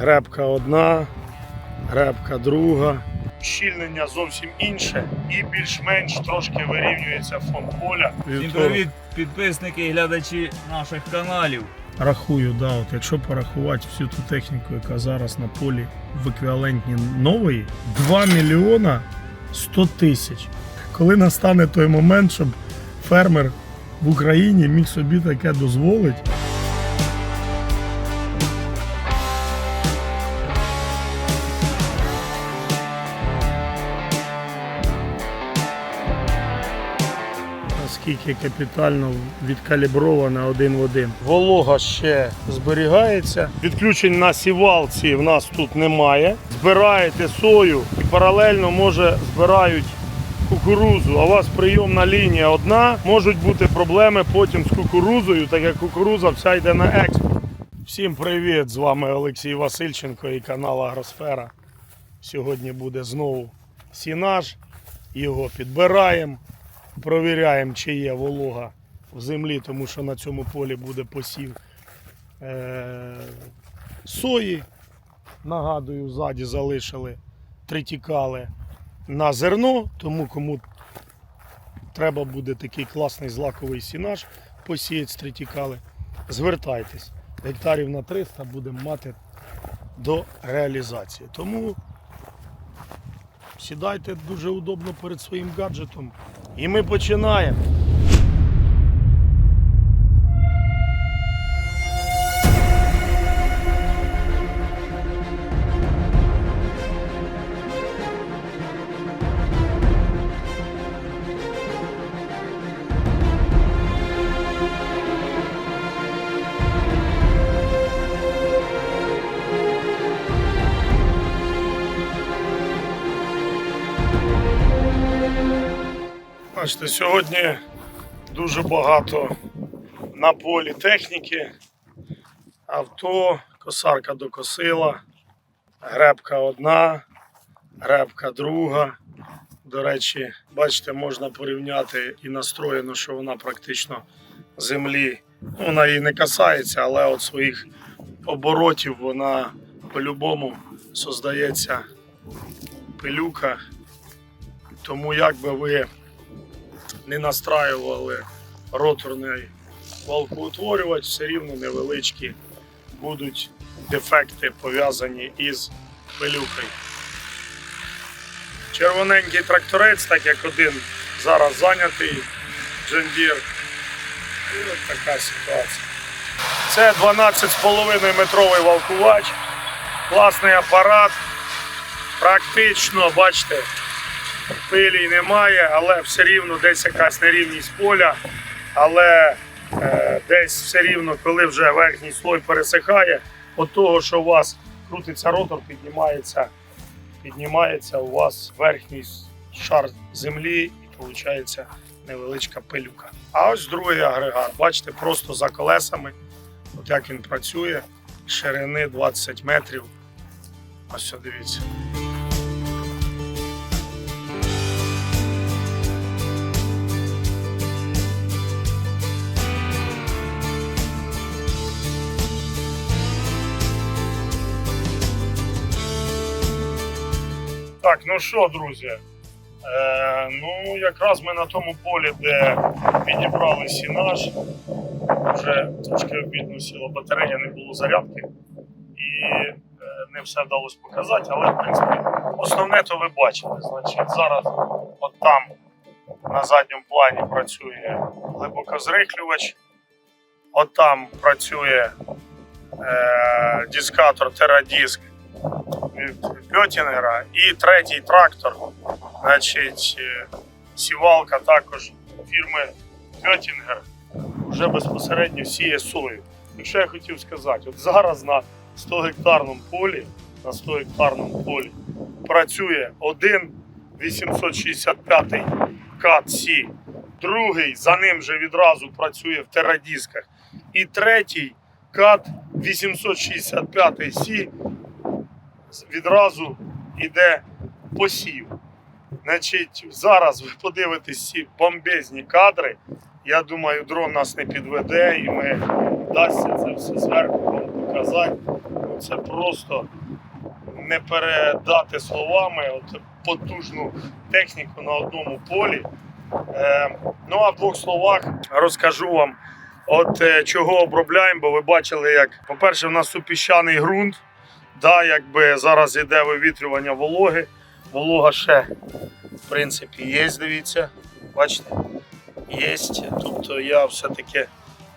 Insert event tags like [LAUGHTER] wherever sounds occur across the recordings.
Гребка одна, гребка друга. Щільнення зовсім інше і більш-менш трошки вирівнюється фон поля. Всім привіт, підписники і глядачі наших каналів. Рахую, да, от якщо порахувати всю ту техніку, яка зараз на полі в еквівалентні нової, 2 мільйона 100 тисяч. Коли настане той момент, щоб фермер в Україні міг собі таке дозволити. Наскільки капітально відкаліброване один в один. Волога ще зберігається. Відключень на сівалці в нас тут немає. Збираєте сою і паралельно може збирають кукурузу. А у вас прийомна лінія одна. Можуть бути проблеми потім з кукурузою, так як кукуруза вся йде на експорт. Всім привіт! З вами Олексій Васильченко і канал Агросфера. Сьогодні буде знову сінаж. Його підбираємо. Провіряємо, чи є волога в землі, тому що на цьому полі буде посів е- сої. Нагадую, ззаді залишили тритікали на зерно, тому кому треба буде такий класний злаковий сінаж посіяти з тритікали, звертайтесь. Гектарів на 300 будемо мати до реалізації. Тому сідайте дуже удобно перед своїм гаджетом. І ми починаємо. Бачите, сьогодні дуже багато на полі техніки. Авто, косарка докосила, гребка одна, гребка друга. До речі, бачите, можна порівняти і настроєно, що вона практично землі. ну, Вона її не касається, але от своїх оборотів вона по-любому создається пилюка. Тому як би ви не настраювали роторний валкоутворювач, все рівно невеличкі будуть дефекти пов'язані із пилюкою. Червоненький тракторець, так як один зараз зайнятий Deere. І от така ситуація. Це 12,5 метровий валкувач, класний апарат. Практично, бачите, пилі немає, але все рівно десь якась нерівність поля. Але е, десь все рівно, коли вже верхній слой пересихає, от того, що у вас крутиться ротор, піднімається, піднімається у вас верхній шар землі і виходить невеличка пилюка. А ось другий агрегат, бачите, просто за колесами, от як він працює, ширини 20 метрів. Ось дивіться. Так, ну що, друзі? Е, ну, якраз ми на тому полі, де підібрали сінаж. Вже трошки обідно сіла батарея, не було зарядки. І е, не все вдалося показати, але в принципі основне то ви бачите. Значить, зараз от там на задньому плані працює глибокозрихлювач, от там працює е, дискатор Терадиск від Пьотінгера. І третій трактор, значить, сівалка також фірми Пьотінгер вже безпосередньо сіє сою. Якщо я хотів сказати, от зараз на 100 гектарному полі, на 100 гектарному полі працює один 865 кат Сі, другий за ним же відразу працює в терадісках. І третій кат 865 Сі відразу йде посів. Значить, зараз ви подивитесь ці бомбезні кадри. Я думаю, дрон нас не підведе і ми вдасться це все зверху вам показати. ну це просто не передати словами от потужну техніку на одному полі. Е, ну а в двох словах розкажу вам, от е, чого обробляємо, бо ви бачили, як, по-перше, в нас тут піщаний ґрунт, да, якби зараз йде вивітрювання вологи. Волога ще, в принципі, є, дивіться, бачите, є. Тобто я все-таки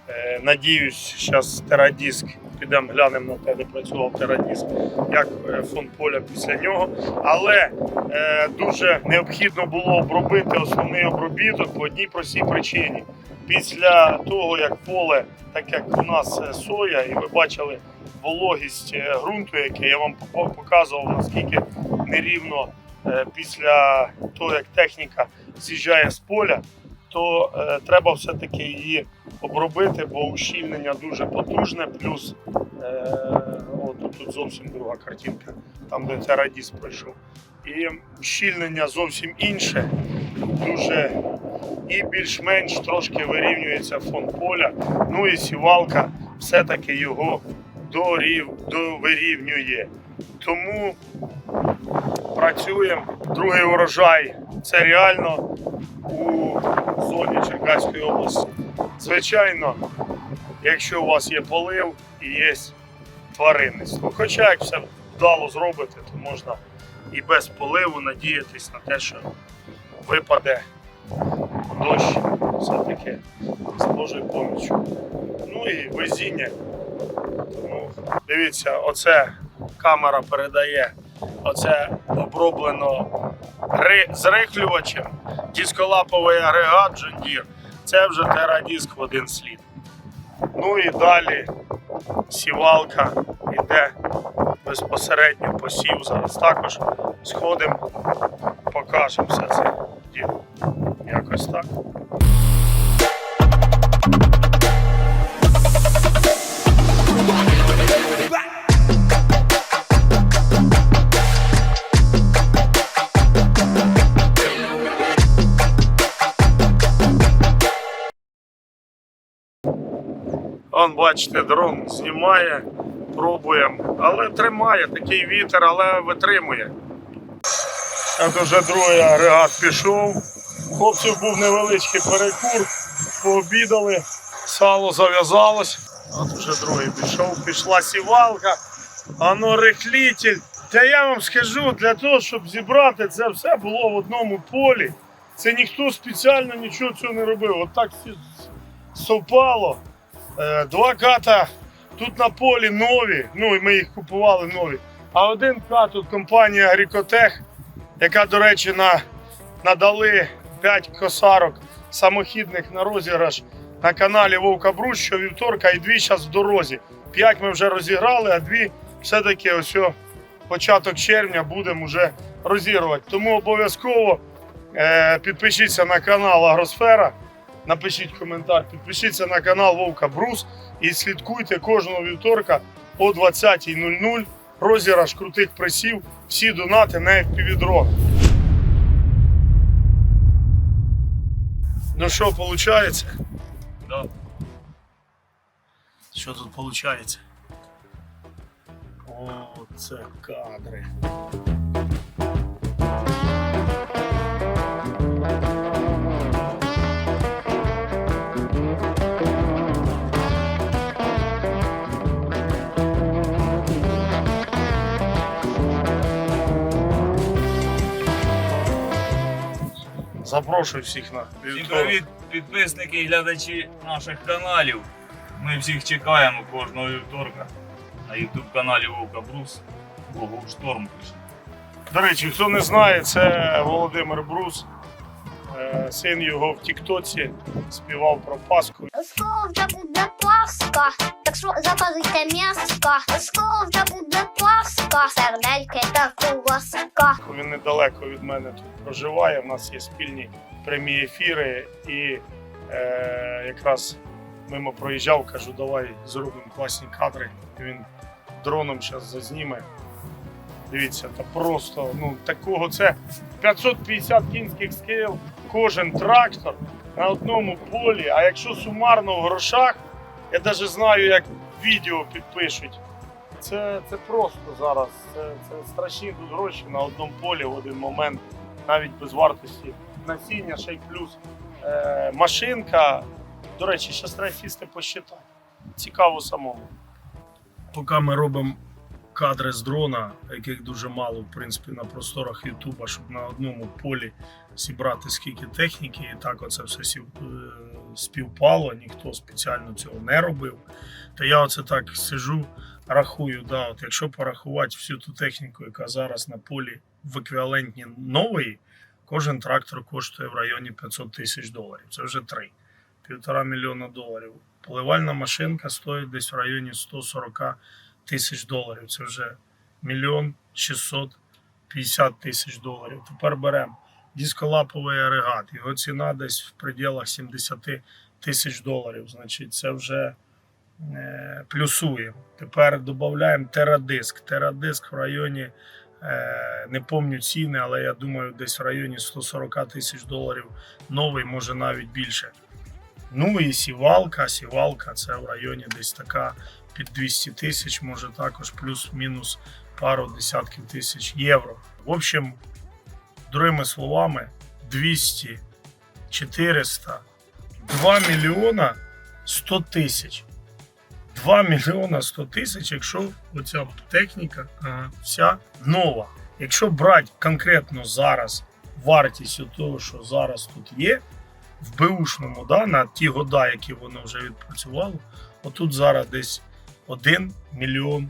е, надіюсь, зараз терадіск, підемо глянемо на те, де працював терадіск, як е, фон поля після нього. Але е, дуже необхідно було обробити основний обробіток по одній простій причині. Після того, як поле, так як у нас е, соя, і ви бачили вологість е, ґрунту, який я вам показував, наскільки нерівно е, після того, як техніка з'їжджає з поля, то е, треба все-таки її обробити, бо ущільнення дуже потужне, плюс е, о, тут, зовсім друга картинка, там де терадіс пройшов. І щільнення зовсім інше, дуже і більш-менш трошки вирівнюється фон поля. Ну і сівалка все-таки його дорів, довирівнює. Тому працюємо. Другий урожай це реально у зоні Черкаської області. Звичайно, якщо у вас є полив і є тваринництво. Хоча як все вдало зробити, то можна і без поливу надіятись на те, що випаде дощ все-таки з Божою поміччю. Ну і везіння. Дивіться, оце камера передає. Оце оброблено зрихлювачем, дисколаповий агрегат Deere. Це вже терадиск в один слід. Ну і далі сівалка йде безпосередньо посів. Зараз також сходимо, покажемо все це діло. Якось так. Он, бачите, дрон знімає, пробуємо, але тримає такий вітер, але витримує. От вже другий агрегат пішов. Хлопців був невеличкий перекур, пообідали, сало зав'язалось. От вже другий пішов, пішла сівалка, ано рихлітель. Та я вам скажу, для того, щоб зібрати це все було в одному полі. Це ніхто спеціально нічого цього не робив. От так всі совпало. Е, Два ката тут на полі нові, ну і ми їх купували нові. А один кат тут компанія Агрікотех, яка, до речі, на, надали 5 косарок самохідних на розіграш на каналі Вовка Брус щовівторка і дві зараз в дорозі. П'ять ми вже розіграли, а дві все-таки ось початок червня будемо вже розігрувати. Тому обов'язково е, підпишіться на канал Агросфера. Напишіть коментар, підпишіться на канал Вовка Брус і слідкуйте кожного вівторка о 20.00. Розіграш крутих пресів, всі донати на FPV-дрон. Ну що, виходить? Да. Що тут виходить? О, це кадри. Запрошую всіх на Всім привіт, підписники і глядачі наших каналів. Ми всіх чекаємо кожного вівторка на YouTube каналі Вовка Брус. Богу шторм пише. До речі, хто не знає, це Володимир Брус. Е, Син його в Тіктоці співав про Пасху. Скоро буде Пасха, так що заказуйте м'яско. Скоро вже буде Пасха, сердельки та ковбаска. Він недалеко від мене тут проживає. У нас є спільні прямі ефіри, і е, якраз мимо проїжджав, кажу, давай зробимо класні кадри. Він дроном зараз зазніме. Дивіться, та просто ну такого це 550 кінських скил, кожен трактор на одному полі. А якщо сумарно в грошах, я навіть знаю, як відео підпишуть Це, це просто зараз. Це, це страшні тут гроші на одному полі в один момент, навіть без вартості насіння, ще й плюс е, машинка. До речі, ще треба сісти посчитати. Цікаво самому. Поки ми робимо кадри з дрона, яких дуже мало, в принципі, на просторах Ютуба, щоб на одному полі зібрати скільки техніки, і так оце все е, співпало, ніхто спеціально цього не робив. То я оце так сижу, рахую, да, от якщо порахувати всю ту техніку, яка зараз на полі в еквіваленті нової, кожен трактор коштує в районі 500 тисяч доларів. Це вже три. Півтора мільйона доларів. Поливальна машинка стоїть десь в районі 140 тисяч доларів. Це вже мільйон 650 тисяч доларів. Тепер беремо дисколаповий агрегат. Його ціна десь в пределах 70 тисяч доларів. Значить, це вже е, плюсуємо. Тепер додаємо терадиск. Терадиск в районі, е, не пам'ятаю ціни, але я думаю, десь в районі 140 тисяч доларів новий, може навіть більше. Ну і сівалка. Сівалка це в районі десь така під 200 тисяч, може також плюс-мінус пару десятків тисяч євро. В общем, другими словами, 200, 400, 2 мільйона 100 тисяч. 2 мільйона 100 тисяч, якщо оця техніка вся нова. Якщо брати конкретно зараз вартість того, що зараз тут є, в Бушному, да, на ті года, які воно вже відпрацювало, отут зараз десь 1 мільйон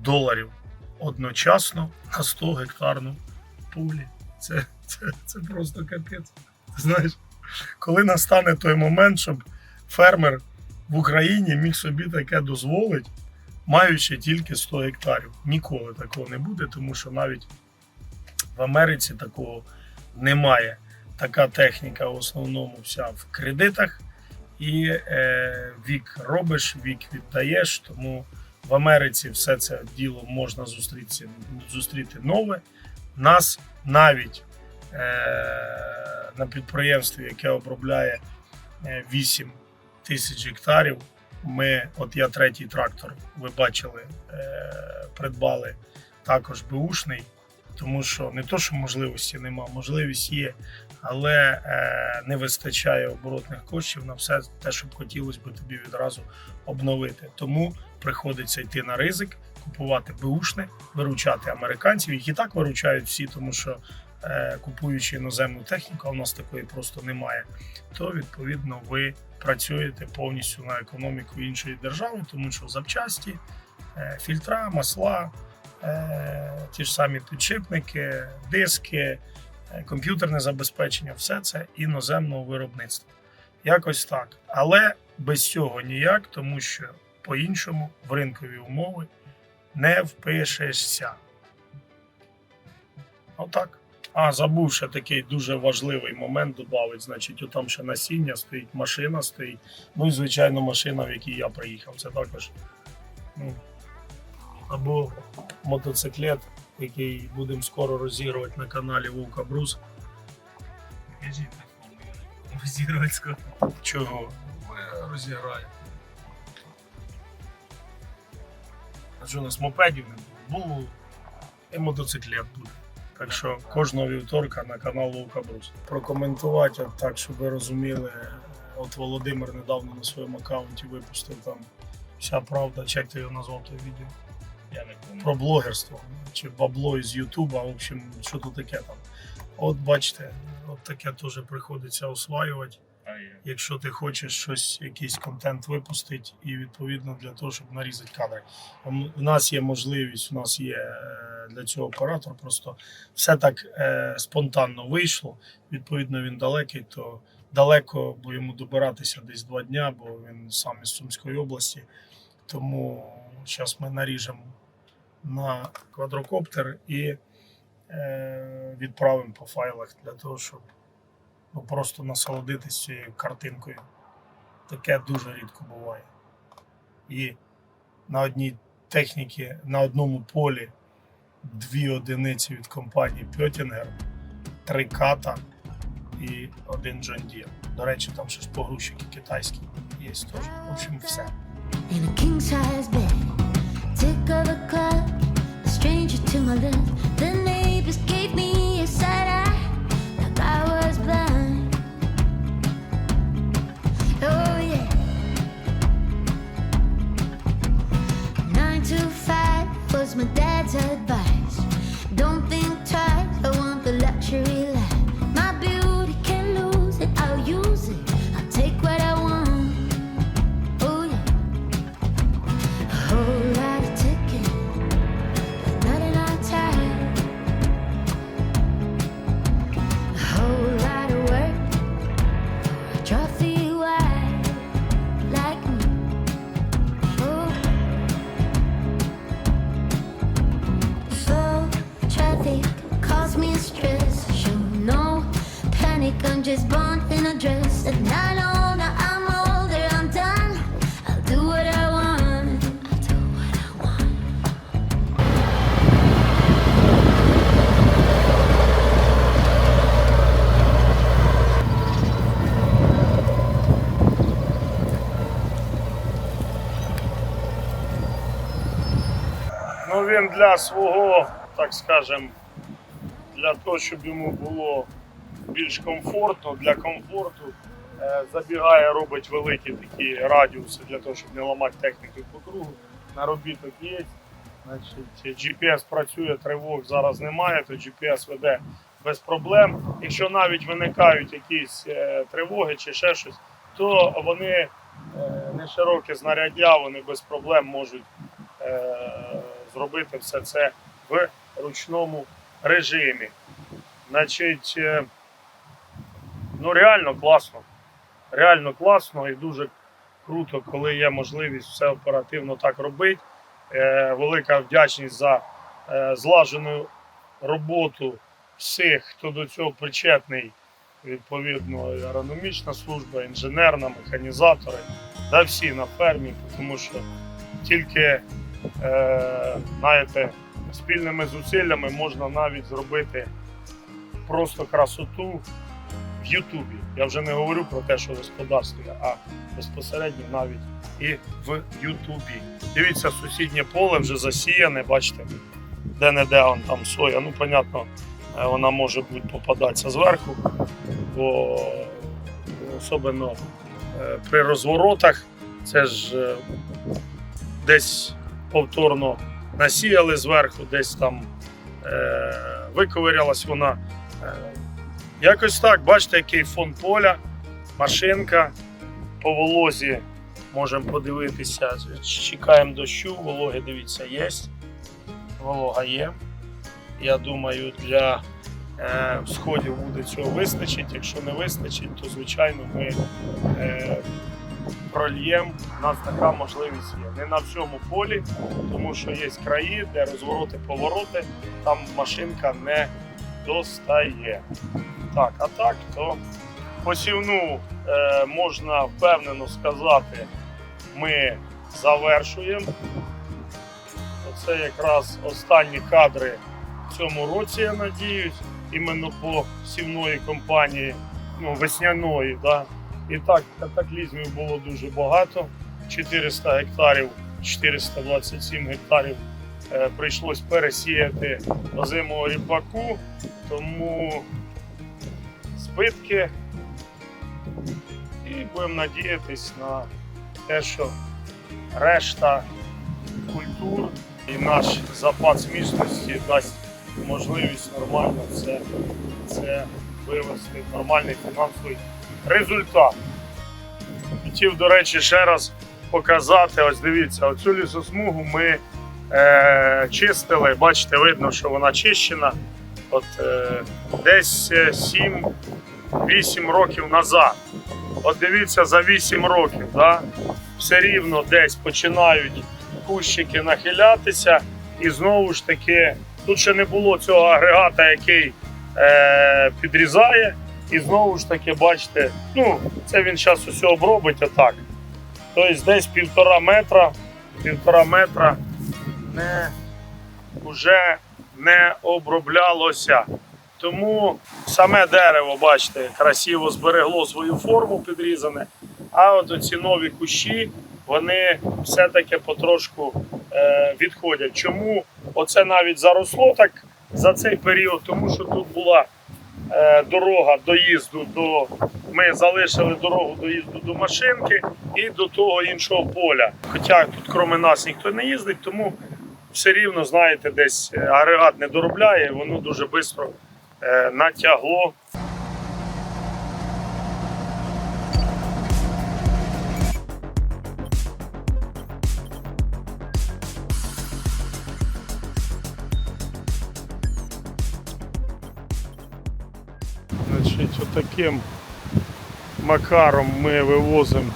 доларів одночасно на 100 гектарну полі. Це, це, це просто капець. Знаєш, коли настане той момент, щоб фермер в Україні міг собі таке дозволити, маючи тільки 100 гектарів. Ніколи такого не буде, тому що навіть в Америці такого немає. Така техніка в основному вся в кредитах, і е, вік робиш, вік віддаєш. Тому в Америці все це діло можна зустріти, зустріти нове. Нас навіть е, на підприємстві, яке обробляє е, 8 тисяч гектарів. Ми, от я третій трактор, ви бачили, е, придбали також беушний, тому що не то, що можливості нема, можливість є, але е, не вистачає оборотних коштів на все те, що б хотілося б тобі відразу обновити. Тому приходиться йти на ризик, купувати беушне, виручати американців, їх і так виручають всі, тому що е, купуючи іноземну техніку, у нас такої просто немає, то відповідно ви працюєте повністю на економіку іншої держави, тому що запчасті, е, фільтра, масла, ті ж самі підшипники, диски, е, комп'ютерне забезпечення все це іноземного виробництва. Якось так. Але без цього ніяк, тому що по-іншому в ринкові умови не впишешся. Отак. А, забув ще такий дуже важливий момент додати. Значить, отам ще насіння стоїть, машина стоїть. Ну і звичайно, машина, в якій я приїхав. Це також. Ну, або мотоциклет, який будемо скоро розігрувати на каналі Вовка Брус. Розігрувати скоро. Чого? Ми розіграємо. А що у нас мопедів не було? Було і мотоциклет буде. Так що кожного вівторка на канал Вовка Брус. Прокоментувати от так, щоб ви розуміли. От Володимир недавно на своєму аккаунті випустив там вся правда, як ти його назвав той відео. Я не. Про блогерство чи бабло із Ютуба. В общем, що тут таке там. От бачите, от таке теж приходиться осваювати якщо ти хочеш щось, якийсь контент випустити, і відповідно для того, щоб нарізати кадри. У нас є можливість, у нас є е, для цього оператор. Просто все так е, спонтанно вийшло. Відповідно, він далекий, то далеко, бо йому добиратися десь два дня, бо він сам із Сумської області. Тому зараз ми наріжемо на квадрокоптер і е, відправимо по файлах для того, щоб ну, просто насолодитись цією картинкою. Таке дуже рідко буває. І на одній техніці, на одному полі дві одиниці від компанії Pöttinger, три ката і один John Deere. До речі, там ще ж погрузчики китайські є теж. В общем, все. The neighbors gave me a side eye, like I was blind. Oh yeah. Nine to five was my dad's advice. Ну він для свого, так скажем, для того, щоб йому було більш комфортно, для комфорту е, забігає, робить великі такі радіуси для того, щоб не ламати техніку по кругу. Наробіток є. Значить, GPS працює, тривог зараз немає, то GPS веде без проблем. Якщо навіть виникають якісь е, тривоги чи ще щось, то вони е, не широке знаряддя, вони без проблем можуть зробити все це в ручному режимі. Значить, ну реально класно. Реально класно і дуже круто, коли є можливість все оперативно так робити. Е, велика вдячність за е, злажену роботу всіх, хто до цього причетний. Відповідно, агрономічна служба, інженерна, механізатори, да всі на фермі, тому що тільки е, знаєте, спільними зусиллями можна навіть зробити просто красоту в Ютубі. Я вже не говорю про те, що в господарстві, а безпосередньо навіть і в Ютубі. Дивіться, сусіднє поле вже засіяне, бачите, де-не-де он там соя. Ну, понятно, е, вона може бути попадатися зверху, бо особливо е, при розворотах це ж е, десь повторно насіяли зверху, десь там е, виковирялась вона. Якось так, бачите, який фон поля, машинка по волозі. Можемо подивитися. Чекаємо дощу, вологи, дивіться, є. Волога є. Я думаю, для е, сходів буде цього вистачить. Якщо не вистачить, то звичайно ми е, прольєм. У нас така можливість є. Не на всьому полі, тому що є краї, де розвороти, повороти, там машинка не достає. Так, а так, то посівну е, можна впевнено сказати, ми завершуємо. Оце якраз останні кадри в цьому році, я надіюсь, іменно по сівної компанії, ну, весняної. Да? І так, катаклізмів було дуже багато. 400 гектарів, 427 гектарів е, прийшлось пересіяти озимого ріпаку, тому збитки. І будемо надіятись на те, що решта культур і наш запас міцності дасть можливість нормально це, це вивести в нормальний фінансовий результат. Хотів, до речі, ще раз показати. Ось дивіться, оцю лісосмугу ми е, чистили. Бачите, видно, що вона чищена. От е, десь 7-8 років назад. От дивіться, за 8 років, да, все рівно десь починають кущики нахилятися, і знову ж таки, тут ще не було цього агрегата, який е, підрізає. І знову ж таки, бачите, ну, це він зараз усе обробить отак. Тобто десь півтора метра, півтора метра не, вже не оброблялося. Тому саме дерево, бачите, красиво зберегло свою форму підрізане. А от оці нові кущі, вони все-таки потрошку е, відходять. Чому оце навіть заросло так за цей період? Тому що тут була е, дорога доїзду до. Ми залишили дорогу доїзду до машинки і до того іншого поля. Хоча тут, крім нас, ніхто не їздить, тому все рівно, знаєте, десь е, агрегат не доробляє, воно дуже швидко натягло. Значить, отаким макаром ми вивозимо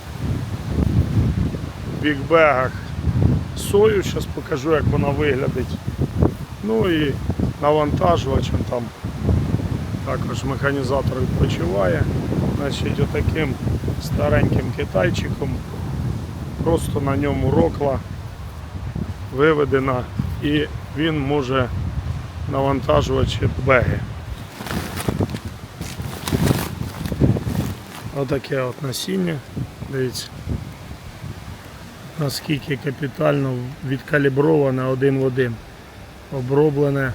в бікбегах сою. Зараз покажу, як вона виглядить. Ну і навантажувачем там також механізатор відпочиває. Значить, отаким стареньким китайчиком. Просто на ньому рокла виведена і він може навантажувати беги. Отаке от насіння. Дивіться. Наскільки капітально відкаліброване один в один. Оброблене.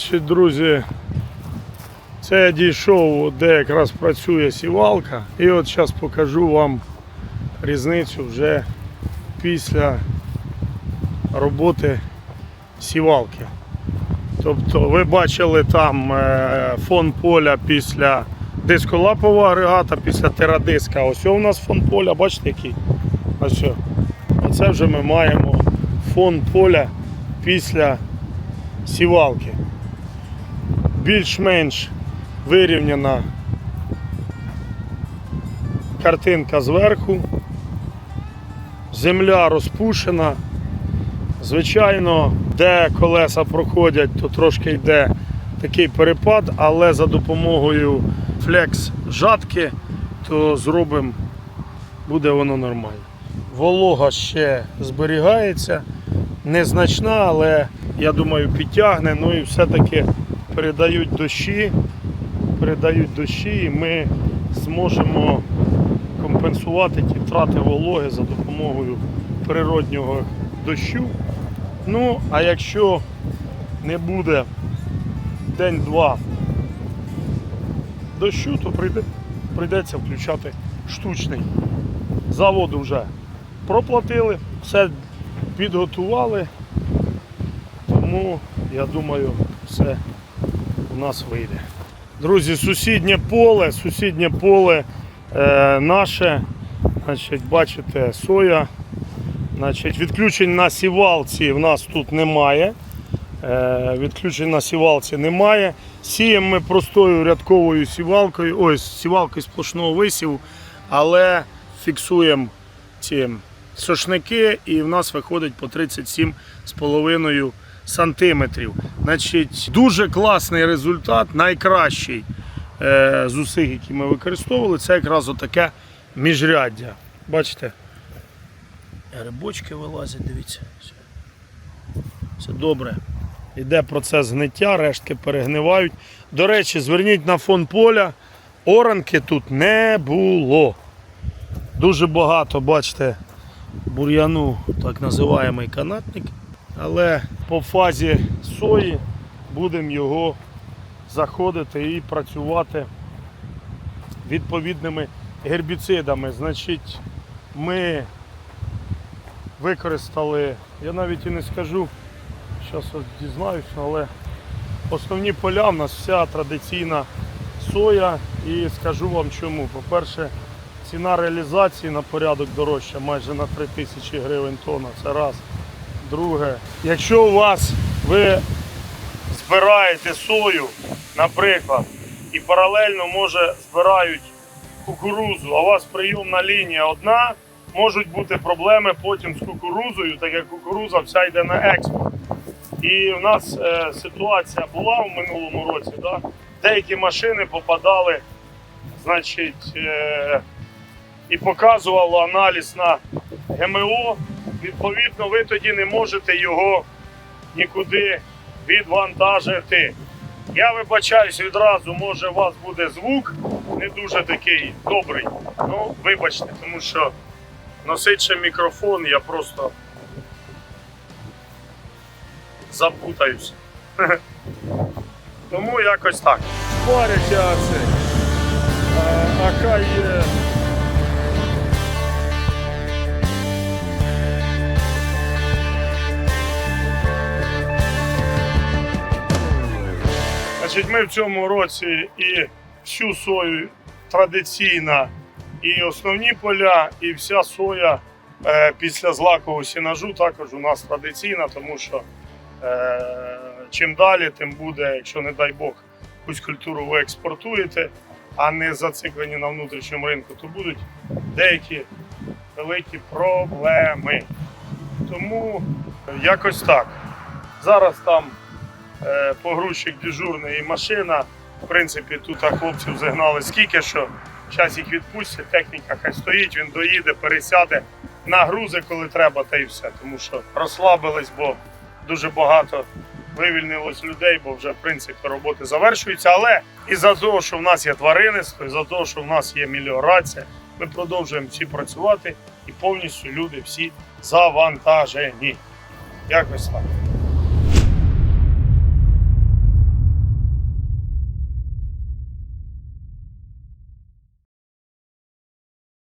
Значить, друзі, це я дійшов, де якраз працює сівалка. І от зараз покажу вам різницю вже після роботи сівалки. Тобто ви бачили там е, фон поля після дисколапового агрегата, після терадиска. Ось у нас фон поля, бачите який? Ось. Оце вже ми маємо фон поля після сівалки. Більш-менш вирівняна картинка зверху. Земля розпушена. Звичайно, де колеса проходять, то трошки йде такий перепад, але за допомогою флекс жатки, то зробимо, буде воно нормально. Волога ще зберігається, незначна, але я думаю, підтягне. Ну і все-таки передають дощі, передають дощі, і ми зможемо компенсувати ті втрати вологи за допомогою природнього дощу. Ну, а якщо не буде день-два дощу, то прийде, прийдеться включати штучний. Заводу вже проплатили, все підготували, тому я думаю, все нас вийде. Друзі, сусіднє поле, сусіднє поле е, наше, значить, бачите, соя. Значить, відключень на сівалці в нас тут немає. Е, відключень на сівалці немає. Сіємо ми простою рядковою сівалкою, ось сівалкою сплошного висіву, але фіксуємо ці сошники і в нас виходить по 37,5 сантиметрів. Значить, дуже класний результат, найкращий е, з усіх, які ми використовували, це якраз отаке міжряддя. Бачите? Рибочки вилазять, дивіться. Все добре. Йде процес гниття, рештки перегнивають. До речі, зверніть на фон поля, оранки тут не було. Дуже багато, бачите, бур'яну, так називаємий канатник. Але по фазі сої будемо його заходити і працювати відповідними гербіцидами. Значить, ми використали, я навіть і не скажу, зараз дізнаюся, але основні поля в нас вся традиційна соя. І скажу вам чому. По-перше, ціна реалізації на порядок дорожча, майже на 3 тисячі гривень тонна. Це раз. Друге, якщо у вас ви збираєте сою, наприклад, і паралельно може збирають кукурузу, а у вас прийомна лінія одна, можуть бути проблеми потім з кукурузою, так як кукуруза вся йде на експорт. І в нас е, ситуація була в минулому році, да? деякі машини попадали, значить, е, і показувало аналіз на ГМО. Відповідно, ви тоді не можете його нікуди відвантажити. Я вибачаюсь відразу, може у вас буде звук не дуже такий добрий. Ну, вибачте, тому що носить мікрофон, я просто запутаюсь. [LAUGHS] Тому якось так. Паряться це. Значить, ми в цьому році і всю сою традиційна, і основні поля, і вся соя е, після злакового сінажу також у нас традиційна, тому що е, чим далі, тим буде, якщо не дай Бог, якусь культуру ви експортуєте, а не зациклені на внутрішньому ринку, то будуть деякі великі проблеми. Тому якось так. Зараз там погрузчик дежурний і машина. В принципі, тут хлопців загнали скільки, що зараз їх відпустять, техніка хай стоїть, він доїде, пересяде, нагрузи, коли треба, та й все. Тому що розслабились, бо дуже багато вивільнилось людей, бо вже в принципі роботи завершуються. Але і за того, що в нас є тваринництво, і за того, що в нас є меліорація, ми продовжуємо всі працювати і повністю люди всі завантажені. Якось так.